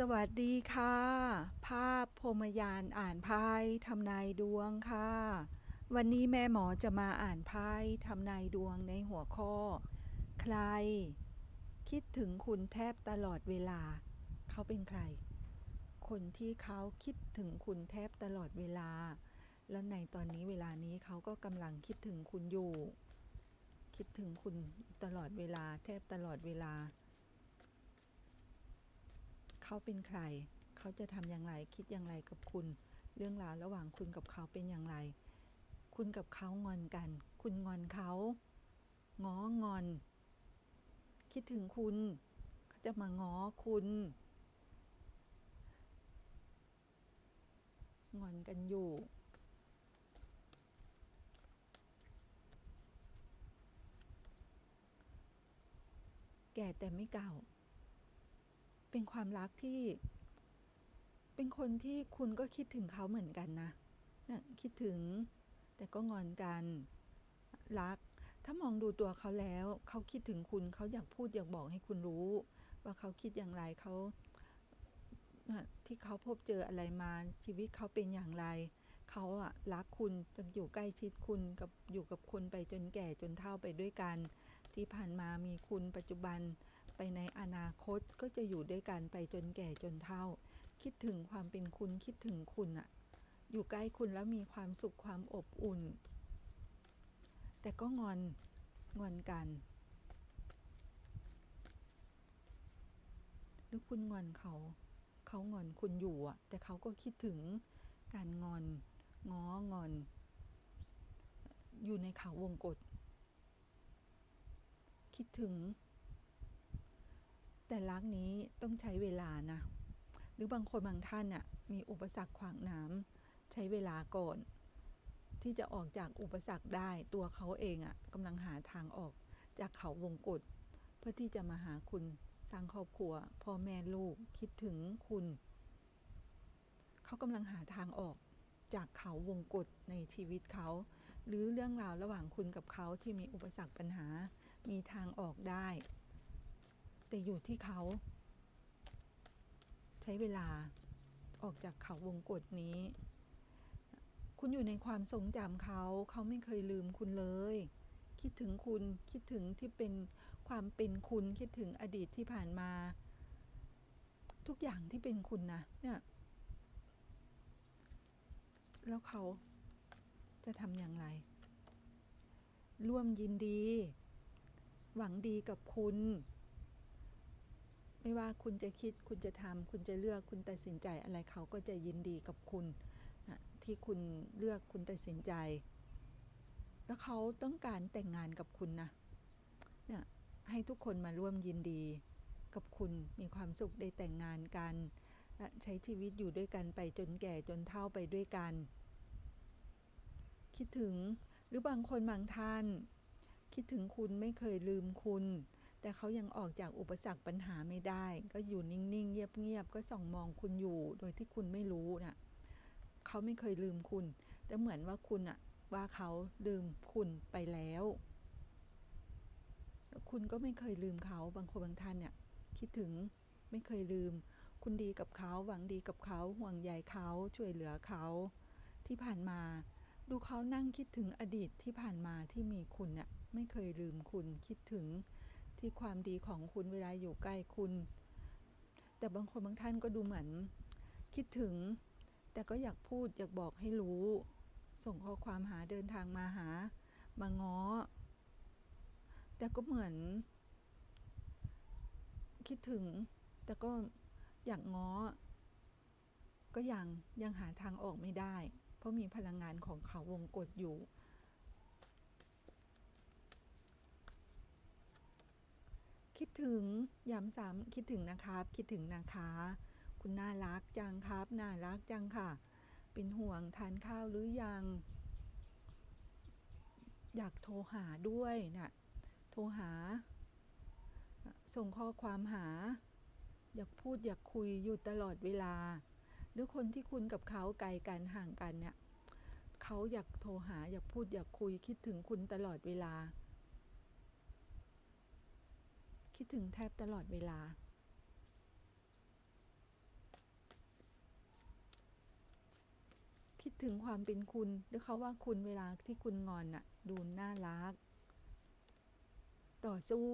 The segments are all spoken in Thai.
สวัสดีค่ะ ภาพพรมยานอ่านไพ่ทำนายดวงค่ะ วันนี้แม่หมอจะมาอ่านไพ่ทำนายดวงในหัวข้อ ใคร คิดถึงคุณแทบตลอดเวลา เขาเป็นใคร คนที่เขาคิดถึงคุณแทบตลอดเวลา แล้วในตอนนี้เวลานี้เขาก็กำลังคิดถึงคุณอยู่ คิดถึงคุณตลอดเวลาแทบตลอดเวลา เขาเป็นใคร เขาจะทำอย่างไร คิดอย่างไรกับคุณ เรื่องราวระหว่างคุณกับเขาเป็นอย่างไร คุณกับเขางอนกัน คุณงอนเขาง้องอน คิดถึงคุณ เขาจะมาง้อคุณ งอนกันอยู่แก่แต่ไม่เก่า เป็นความรักที่ เป็นคนที่คุณก็คิดถึงเขาเหมือนกันนะนะคิดถึง แต่ก็งอนกัน รัก ถ้ามองดูตัวเขาแล้ว เขาคิดถึงคุณเขาอยากพูดอยากบอกให้คุณรู้ ว่าเขาคิดอย่างไรเขานะที่เขาพบเจออะไรมาชีวิตเขาเป็นอย่างไร เขาอะรักคุณจะอยู่ใกล้ชิดคุณกับอยู่กับคุณไปจนแก่จนเฒ่าไปด้วยกัน ที่ผ่านมามีคุณปัจจุบัน ไปในอนาคตก็จะอยู่ด้วยกันไปจนแก่จนเฒ่า คิดถึงความเป็นคุณคิดถึงคุณอะอยู่ใกล้คุณแล้วมีความสุขความอบอุ่น แต่ก็งอนงอนกัน หรือคุณงอนเขา เขางอนคุณอยู่อะแต่เขาก็คิดถึงการงอนง้องอน อยู่ในเขาวงกฏคิดถึง แต่รักนี้ต้องใช้เวลานะ หรือบางคนบางท่านน่ะมีอุปสรรคขวางน้ำใช้เวลาก่อน ที่จะออกจากอุปสรรคได้ตัวเขาเองอะ่ะกำลังหาทางออกจากเขาวงกฏเพื่อที่จะมาหาคุณสร้างครอบครัวพ่อแม่ลูกคิดถึงคุณ เขากำลังหาทางออกจากเขาวงกฏในชีวิตเขา หรือเรื่องราวระหว่างคุณกับเขาที่มีอุปสรรคปัญหา มีทางออกได้ แต่อยู่ที่เขา ใช้เวลาออกจากเขาวงกฏนี้ คุณอยู่ในความทรงจำเขา เขาไม่เคยลืมคุณเลย คิดถึงคุณคิดถึงที่เป็นความเป็นคุณคิดถึงอดีตที่ผ่านมา ทุกอย่างที่เป็นคุณนะเนี่ยแล้วเขาจะทำอย่างไร ร่วมยินดี หวังดีกับคุณ ไม่ว่าคุณจะคิดคุณจะทำคุณจะเลือกคุณตัดสินใจอะไรเขาก็จะยินดีกับคุณนะที่คุณเลือกคุณตัดสินใจ แล้วเขาต้องการแต่งงานกับคุณนะเนี่ยให้ทุกคนมาร่วมยินดีกับคุณมีความสุขได้แต่งงานกันใช้ชีวิตอยู่ด้วยกันไปจนแก่จนเฒ่าไปด้วยกัน คิดถึงหรือบางคนบางท่าน คิดถึงคุณไม่เคยลืมคุณ แต่เขายังออกจากอุปสรรคปัญหาไม่ได้ ก็อยู่นิ่ง ๆ เงียบ ๆ ก็ส่องมองคุณอยู่ โดยที่คุณไม่รู้นะ่ะเขาไม่เคยลืมคุณ แต่เหมือนว่าคุณอะว่าเขาลืมคุณไปแล้ว คุณก็ไม่เคยลืมเขา บางคนบางท่านเนี่ยคิดถึงไม่เคยลืม คุณดีกับเขาหวังดีกับเขาห่วงใยเขาช่วยเหลือเขาที่ผ่านมา ดูเขานั่งคิดถึงอดีตที่ผ่านมาที่มีคุณเนี่ยไม่เคยลืมคุณคิดถึง ที่ความดีของคุณเวลาอยู่ใกล้คุณ แต่บางคนบางท่านก็ดูเหมือน คิดถึง แต่ก็อยากพูดอยากบอกให้รู้ ส่งข้อความหาเดินทางมาหา มาง้อ แต่ก็เหมือน คิดถึง แต่ก็อยากง้อ ก็ยังยังหาทางออกไม่ได้ เพราะมีพลังงานของเขาวงกฏอยู่ คิดถึงย้ำซ้ำคิดถึงนะครับ คิดถึงนะคะ คุณน่ารักจังครับ น่ารักจังค่ะ เป็นห่วงทานข้าวหรือยัง อยากโทรหาด้วยนะ่ะโทรหา ส่งข้อความหา อยากพูดอยากคุยอยู่ตลอดเวลา หรือคนที่คุณกับเขาไกลกันห่างกันเนี่ยเขาอยากโทรหาอยากพูดอยากคุยคิดถึงคุณตลอดเวลา คิดถึงแทบตลอดเวลา คิดถึงความเป็นคุณหรือเขาว่าคุณเวลาที่คุณงอนน่ะ ดูน่ารัก ต่อสู้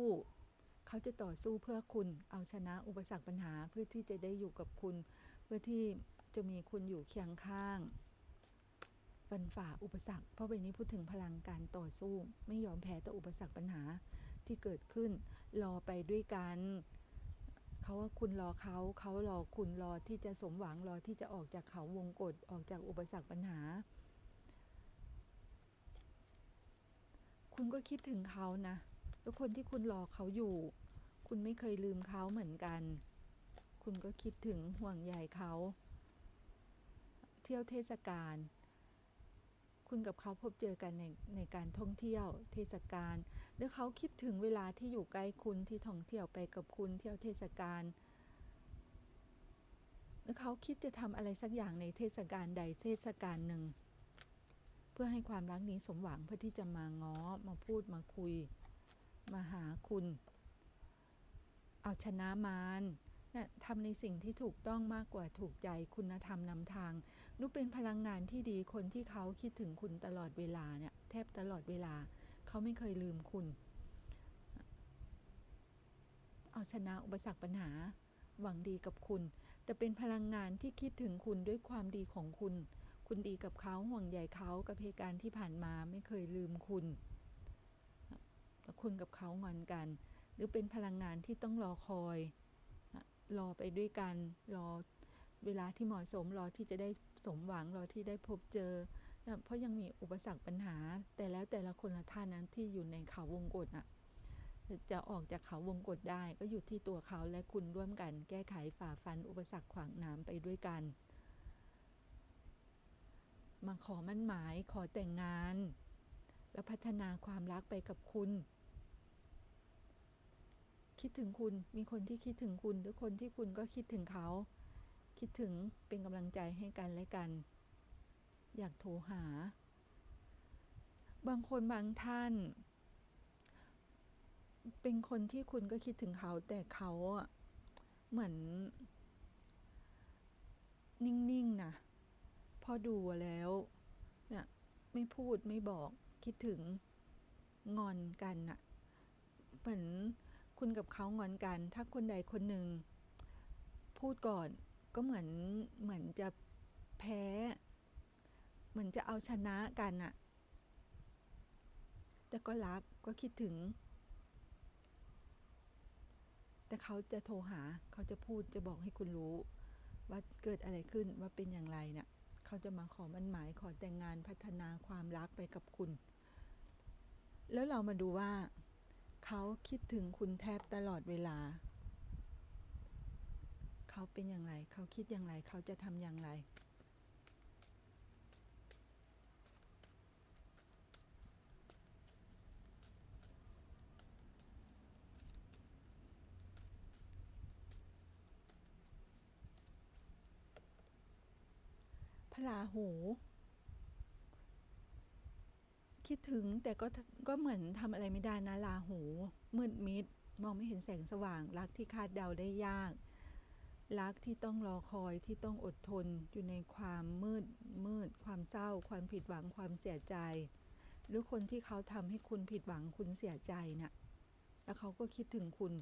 เขาจะต่อสู้เพื่อคุณ เอาชนะอุปสรรคปัญหาเพื่อที่จะได้อยู่กับคุณ เพื่อที่จะมีคุณอยู่เคียงข้างฟันฝ่าอุปสรรค เพราะเป็นนี้พูดถึงพลังการต่อสู้ ไม่ยอมแพ้ต่ออุปสรรคปัญหา ที่เกิดขึ้น รอไปด้วยกันเขาว่าคุณรอเขาเขารอคุณรอที่จะสมหวังรอที่จะออกจากเขาวงกฏออกจากอุปสรรคปัญหา คุณก็คิดถึงเขานะแล้วคนที่คุณรอเขาอยู่ คุณไม่เคยลืมเขาเหมือนกัน คุณก็คิดถึงห่วงใยเขา เที่ยวเทศกาลคุณกับเขาพบเจอกันในในการท่องเที่ยวเทศกาล แล้วเขาคิดถึงเวลาที่อยู่ใกล้คุณที่ท่องเที่ยวไปกับคุณเที่ยวเทศกาลแล้วเขาคิดจะทำอะไรสักอย่างในเทศกาลใดเทศกาลหนึ่ง เพื่อให้ความรักนี้สมหวังเพื่อที่จะมาง้อมาพูดมาคุย มาหาคุณ เอาชนะมารนะทำในสิ่งที่ถูกต้องมากกว่าถูกใจคุณธรรมนำทางนุเป็นพลังงานที่ดีคนที่เขาคิดถึงคุณตลอดเวลาเนี่ยแทบตลอดเวลา เขาไม่เคยลืมคุณ เอาชนะอุปสรรคปัญหา หวังดีกับคุณ แต่เป็นพลังงานที่คิดถึงคุณด้วยความดีของคุณ คุณดีกับเขาห่วงใยเขากับเหตุการณ์ที่ผ่านมาไม่เคยลืมคุณแต่คุณกับเขางอนกัน หรือเป็นพลังงานที่ต้องรอคอย รอไปด้วยกัน รอเวลาที่เหมาะสม รอที่จะได้สมหวัง รอที่ได้พบเจอ เพราะยังมีอุปสรรคปัญหา แต่แล้วแต่ละคนละท่านนั้นที่อยู่ในเขาวงกฏน่ะจะออกจากเขาวงกฏได้ก็อยู่ที่ตัวเขาและคุณร่วมกันแก้ไขฝ่าฟันอุปสรรคขวางน้ำไปด้วยกัน มาขอมั่นหมายขอแต่งงาน แล้วพัฒนาความรักไปกับคุณ คิดถึงคุณมีคนที่คิดถึงคุณหรือคนที่คุณก็คิดถึงเขา คิดถึงเป็นกำลังใจให้กันและกัน อยากโทรหา บางคนบางท่าน เป็นคนที่คุณก็คิดถึงเขา แต่เขาเหมือน นิ่งๆนะพอดูแล้วเนี่ยไม่พูดไม่บอกคิดถึงงอนกันน่ะเหมือนคุณกับเขางอนกัน ถ้าคนใดคนหนึ่ง พูดก่อนก็เหมือนเหมือนจะแพ้ เหมือนจะเอาชนะกันน่ะแต่ก็รักก็คิดถึง แต่เขาจะโทรหาเขาจะพูดจะบอกให้คุณรู้ ว่าเกิดอะไรขึ้นว่าเป็นอย่างไรเนี่ยเขาจะมาขอมั่นหมายขอแต่งงานพัฒนาความรักไปกับคุณ แล้วเรามาดูว่า เขาคิดถึงคุณแทบตลอดเวลา เขาเป็นอย่างไร เขาคิดอย่างไร เขาจะทำอย่างไร ลาหู คิดถึงแต่ก็ก็เหมือนทำอะไรไม่ได้นะลาหู มืดมิด มองไม่เห็นแสงสว่าง รักที่คาดเดาได้ยาก รักที่ต้องรอคอยที่ต้องอดทนอยู่ในความมืดมืด ความเศร้า ความผิดหวังความเสียใจ หรือคนที่เขาทำให้คุณผิดหวังคุณเสียใจนะ่ะแล้วเขาก็คิดถึงคุณ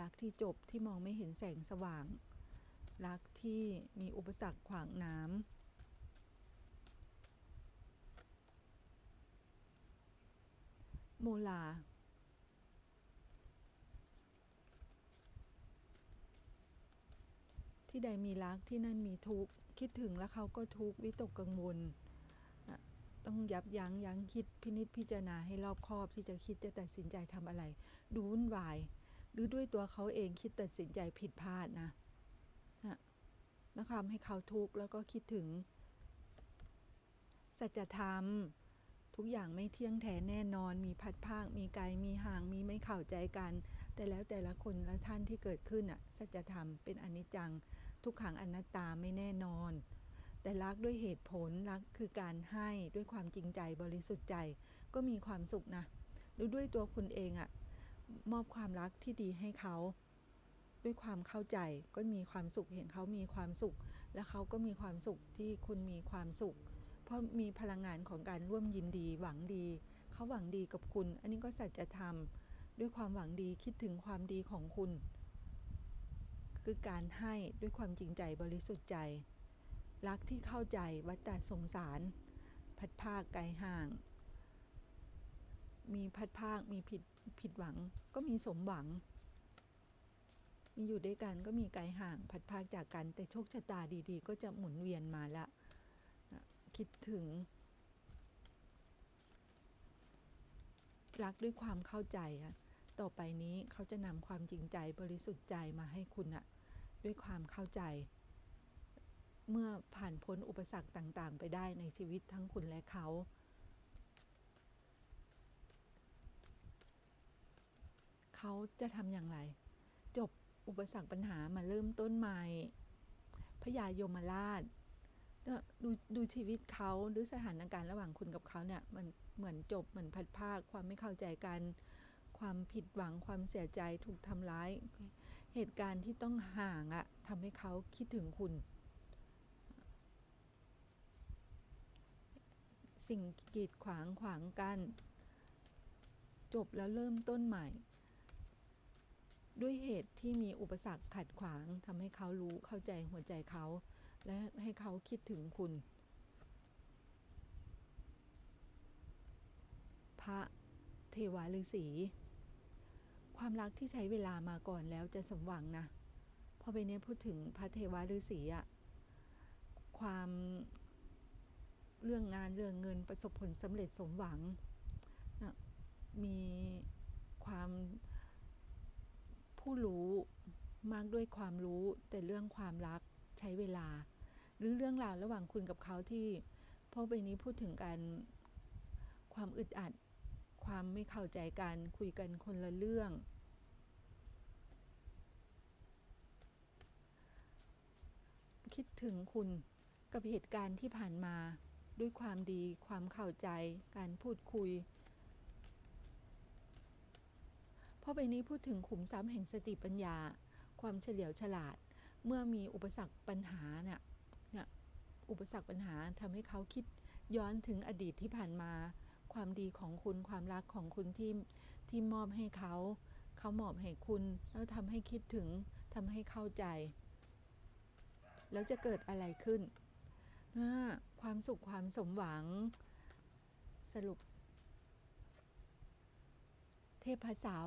รักที่จบที่มองไม่เห็นแสงสว่าง รักที่มีอุปสรรคขวางน้ำ โมลา ที่ใดมีรักที่นั่นมีทุกข์ คิดถึงแล้วเขาก็ทุกข์ วิตกกังวล ต้องยับยั้งยั้งคิดพินิจพิจารณาให้รอบคอบที่จะคิดจะตัดสินใจทำอะไร ดูวุ่นวาย หรือด้วยตัวเขาเองคิดตัดสินใจผิดพลาดนะนะแล้วทำให้เขาทุกข์แล้วก็คิดถึงสัจธรรม ทุกอย่างไม่เที่ยงแท้แน่นอน มีพัดภาค มีไกล มีห่าง มีไม่เข้าใจกัน แต่แล้วแต่ละคนละท่านที่เกิดขึ้นอะ สัจธรรมเป็นอนิจจัง ทุกขังอนัตตาไม่แน่นอน แต่รักด้วยเหตุผล รักคือการให้ด้วยความจริงใจบริสุทธิ์ใจ ก็มีความสุขนะ หรือด้วยตัวคุณเองอะ มอบความรักที่ดีให้เขา ด้วยความเข้าใจ ก็มีความสุข เห็นเขามีความสุข และเขาก็มีความสุขที่คุณมีความสุข เพราะมีพลังงานของการร่วมยินดี หวังดีเขาหวังดีกับคุณ อันนี้ก็สัจธรรม ด้วยความหวังดีคิดถึงความดีของคุณ คือการให้ด้วยความจริงใจบริสุทธิ์ใจ รักที่เข้าใจวัฏฏะสงสาร พัดภาคไกลห่าง มีพัดภาคมีผิดผิดหวัง ก็มีสมหวัง มีอยู่ด้วยกันก็มีไกลห่าง พัดภาคจากกันแต่โชคชะตาดีๆ ก็จะหมุนเวียนมาละ คิดถึง รักด้วยความเข้าใจอะต่อไปนี้เขาจะนำความจริงใจบริสุทธิ์ใจมาให้คุณอะด้วยความเข้าใจ เมื่อผ่านพ้นอุปสรรคต่าง ๆ ไปได้ในชีวิตทั้งคุณและเขาเขาจะทำอย่างไร จบอุปสรรคปัญหามาเริ่มต้นใหม่พญายมราช ดูดูชีวิตเขาหรือสถานการณ์ระหว่างคุณกับเขาเนี่ยมันเหมือนจบเหมือนพัดภาค ความไม่เข้าใจกัน ความผิดหวังความเสียใจถูกทำร้าย เหตุการณ์ที่ต้องห่างอะทำให้เขาคิดถึงคุณ สิ่งกีดขวางขวางกัน จบแล้วเริ่มต้นใหม่ ด้วยเหตุที่มีอุปสรรคขัดขวางทำให้เขารู้เข้าใจหัวใจเขา และให้เขาคิดถึงคุณ พระเทวาฤาษีความรักที่ใช้เวลามาก่อนแล้วจะสมหวังนะพอไปเนี้ยพูดถึงพระเทวาฤาษีอะความเรื่องงานเรื่องเงินประสบผลสำเร็จสมหวังนะมีความผู้รู้มากด้วยความรู้แต่เรื่องความรัก ใช้เวลา หรือเรื่องราวระหว่างคุณกับเขาที่พอไปนี้พูดถึงการความอึดอัด ความไม่เข้าใจกันคุยกันคนละเรื่อง คิดถึงคุณกับเหตุการณ์ที่ผ่านมาด้วยความดีความเข้าใจ การพูดคุยพราะใบนี้พูดถึงขุมทรัพย์แห่งสติปัญญา ความเฉลียวฉลาด เมื่อมีอุปสรรคปัญหาเนี่ยเนี่ยอุปสรรคปัญหาทำให้เขาคิดย้อนถึงอดีตที่ผ่านมา ความดีของคุณความรักของคุณที่ที่มอบให้เขาเขามอบให้คุณ แล้วทำให้คิดถึงทำให้เข้าใจ แล้วจะเกิดอะไรขึ้นนะความสุขความสมหวัง สรุป เทพเสา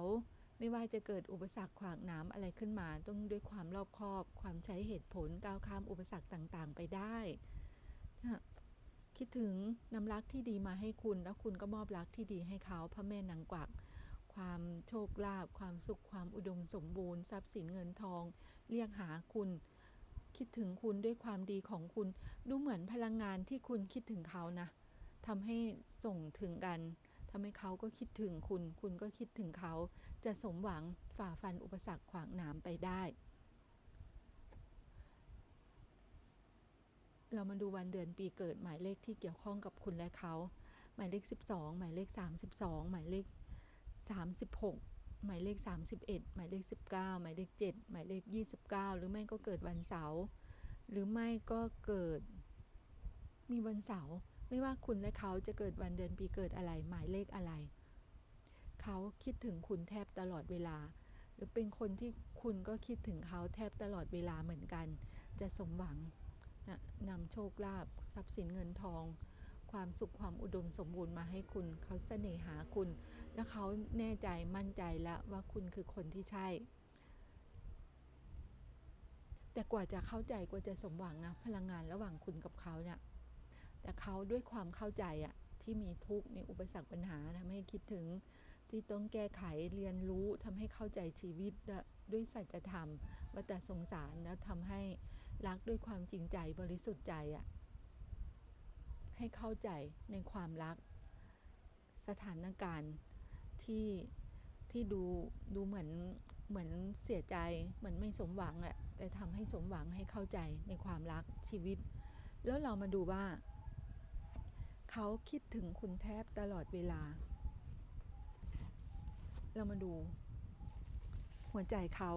ไม่ว่าจะเกิดอุปสรรคขวางน้ำอะไรขึ้นมา ต้องด้วยความรอบคอบ ความใช้เหตุผลก้าวข้ามอุปสรรคต่างๆ ไปได้คิดถึงน้ำรักที่ดีมาให้คุณ แล้วคุณก็มอบรักที่ดีให้เขาพระแม่นางกวัก ความโชคลาภความสุขความอุดมสมบูรณ์ทรัพย์สินเงินทอง เรียกหาคุณ คิดถึงคุณด้วยความดีของคุณ ดูเหมือนพลังงานที่คุณคิดถึงเขานะทำให้ส่งถึงกัน ทำให้เขาก็คิดถึงคุณ คุณก็คิดถึงเขา จะสมหวังฝ่าฟันอุปสรรคขวางหนามไปได้ เรามาดูวันเดือนปีเกิดหมายเลขที่เกี่ยวข้องกับคุณและเขา หมายเลข 12 หมายเลข 32 หมายเลข 36 หมายเลข 31 หมายเลข 19 หมายเลข 7 หมายเลข 29 หรือไม่ก็เกิดวันเสาร์หรือไม่ก็เกิดมีวันเสาร์ ไม่ว่าคุณและเขาจะเกิดวันเดือนปีเกิดอะไรหมายเลขอะไร เขาคิดถึงคุณแทบตลอดเวลา หรือเป็นคนที่คุณก็คิดถึงเขาแทบตลอดเวลาเหมือนกัน จะสมหวังนะนำโชคลาภทรัพย์สินเงินทอง ความสุขความอุดมสมบูรณ์มาให้คุณ เขาเสน่หาคุณ และเขาแน่ใจมั่นใจแล้วว่าคุณคือคนที่ใช่แต่กว่าจะเข้าใจกว่าจะสมหวังนะพลังงานระหว่างคุณกับเขาเนี่ย แต่เขาด้วยความเข้าใจอะที่มีทุกข์มีอุปสรรคปัญหาทำให้คิดถึงที่ต้องแก้ไขเรียนรู้ทำให้เข้าใจชีวิตด้วยสัจธรรมวัฏสงสารแล้วทำให้รักด้วยความจริงใจบริสุทธิ์ใจอะให้เข้าใจในความรัก สถานการณ์ที่ที่ดูดูเหมือนเหมือนเสียใจเหมือนไม่สมหวังอะแต่ทำให้สมหวังให้เข้าใจในความรักชีวิต แล้วเรามาดูว่า เขาคิดถึงคุณแทบตลอดเวลา เรามาดู หัวใจเขา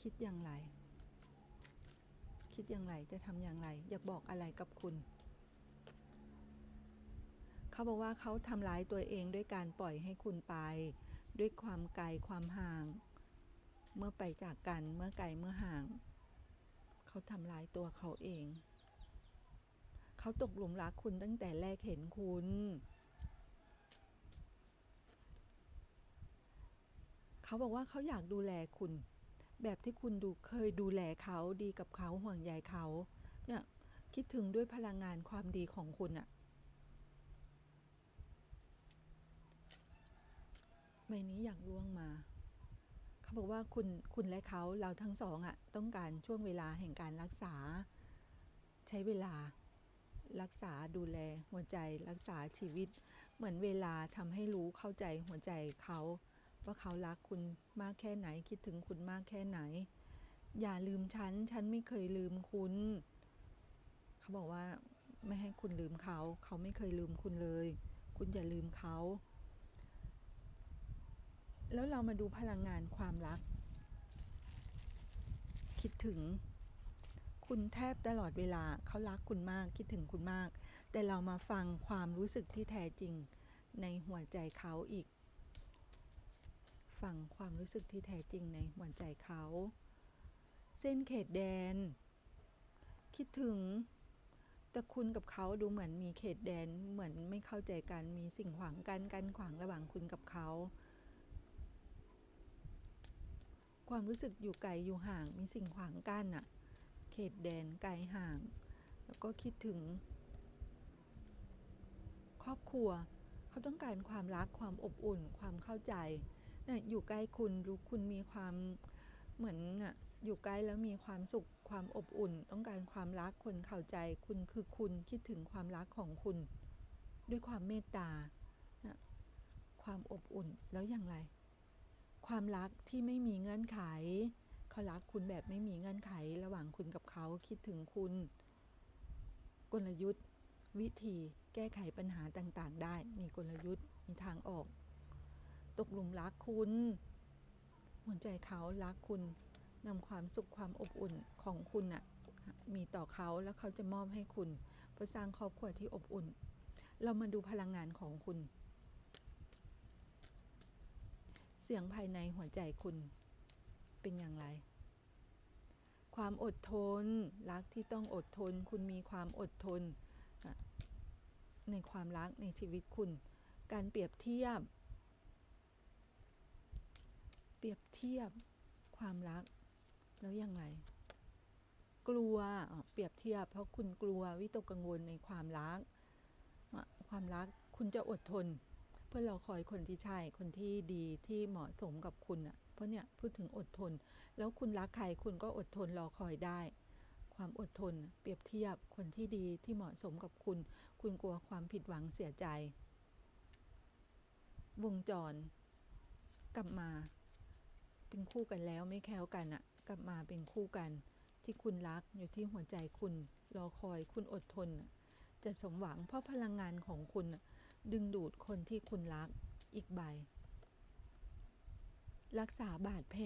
คิดอย่างไรคคิดอย่างไรจะทำอย่างไร อยากบอกอะไรกับคุณ เขาบอกว่าเขาทำร้ายตัวเองด้วยการปล่อยให้คุณไป ด้วยความไกลความห่าง เมื่อไปจากกันเมื่อไกลเมื่อห่าง เขาทำร้ายตัวเขาเอง เขาตกหลุมรักคุณตั้งแต่แรกเห็นคุณ เขาบอกว่าเขาอยากดูแลคุณ แบบที่คุณดูเคยดูแลเขาดีกับเขาห่วงใยเขาเนี่ยคิดถึงด้วยพลังงานความดีของคุณอะใบนี้อยากล่วงมา เขาบอกว่าคุณคุณและเขาเราทั้งสองอะต้องการช่วงเวลาแห่งการรักษา ใช้เวลา รักษาดูแลหัวใจรักษาชีวิต เหมือนเวลาทำให้รู้เข้าใจหัวใจเขา ว่าเขารักคุณมากแค่ไหนคิดถึงคุณมากแค่ไหน อย่าลืมฉัน ฉันไม่เคยลืมคุณ เขาบอกว่าไม่ให้คุณลืมเขา เขาไม่เคยลืมคุณเลย คุณอย่าลืมเขา แล้วเรามาดูพลังงานความรัก คิดถึง คุณแทบตลอดเวลาเขารักคุณมากคิดถึงคุณมาก แต่เรามาฟังความรู้สึกที่แท้จริงในหัวใจเขาอีก ฟังความรู้สึกที่แท้จริงในหัวใจเขา เส้นเขตแดน คิดถึงแต่คุณกับเขาดูเหมือนมีเขตแดนเหมือนไม่เข้าใจกันมีสิ่งขวางกันกันขวางระหว่างคุณกับเขา ความรู้สึกอยู่ไกลอยู่ห่างมีสิ่งขวางกันอะ เขตแดนไกลห่าง แล้วก็คิดถึง ครอบครัว เขาต้องการความรักความอบอุ่น ความเข้าใจเนี่ยอยู่ใกล้คุณรู้คุณมีความเหมือนน่ะอยู่ใกล้แล้วมีความสุขความอบอุ่น ต้องการความรักคนเข้าใจคุณคือคุณคิดถึงความรักของคุณ ด้วยความเมตตานะความอบอุ่นแล้วอย่างไร ความรักที่ไม่มีเงื่อนไข เขารักคุณแบบไม่มีเงื่อนไขระหว่างคุณกับเขาคิดถึงคุณ กลยุทธ์ วิธีแก้ไขปัญหาต่างๆ ได้ มีกลยุทธ์มีทางออก ตกหลุมรักคุณหัวใจเขารักคุณนำความสุขความอบอุ่นของคุณน่ะมีต่อเขาแล้วเขาจะมอบให้คุณเพื่อสร้างครอบครัวที่อบอุ่น เรามาดูพลังงานของคุณ เสียงภายในหัวใจคุณ เป็นอย่างไร ความอดทน รักที่ต้องอดทน คุณมีความอดทน ในความรักในชีวิตคุณ การเปรียบเทียบ เปรียบเทียบความรัก แล้วยังไงกลัวเปรียบเทียบ เพราะคุณกลัววิตกกังวลในความรัก ความรักคุณจะอดทน เพื่อรอคอยคนที่ใช่คนที่ดีที่เหมาะสมกับคุณอะ เพราะเนี่ยพูดถึงอดทน แล้วคุณรักใครคุณก็อดทนรอคอยได้ ความอดทน เปรียบเทียบคนที่ดีที่เหมาะสมกับคุณ คุณกลัวความผิดหวังเสียใจ วงจร กลับมา เป็นคู่กันแล้วไม่แคล้วกันอะกลับมาเป็นคู่กัน ที่คุณรักอยู่ที่หัวใจคุณ รอคอยคุณอดทน จะสมหวังเพราะพลังงานของคุณ ดึงดูดคนที่คุณรักอีกใบ รักษาบาดแผล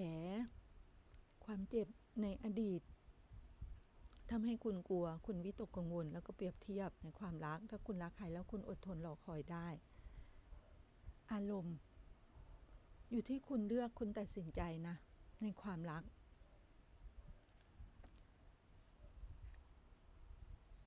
ความเจ็บในอดีตทำให้คุณกลัว คุณวิตกกังวล แล้วก็เปรียบเทียบในความรัก ถ้าคุณรักใครแล้วคุณอดทนรอคอยได้ อารมณ์ อยู่ที่คุณเลือกคุณตัดสินใจนะ ในความรัก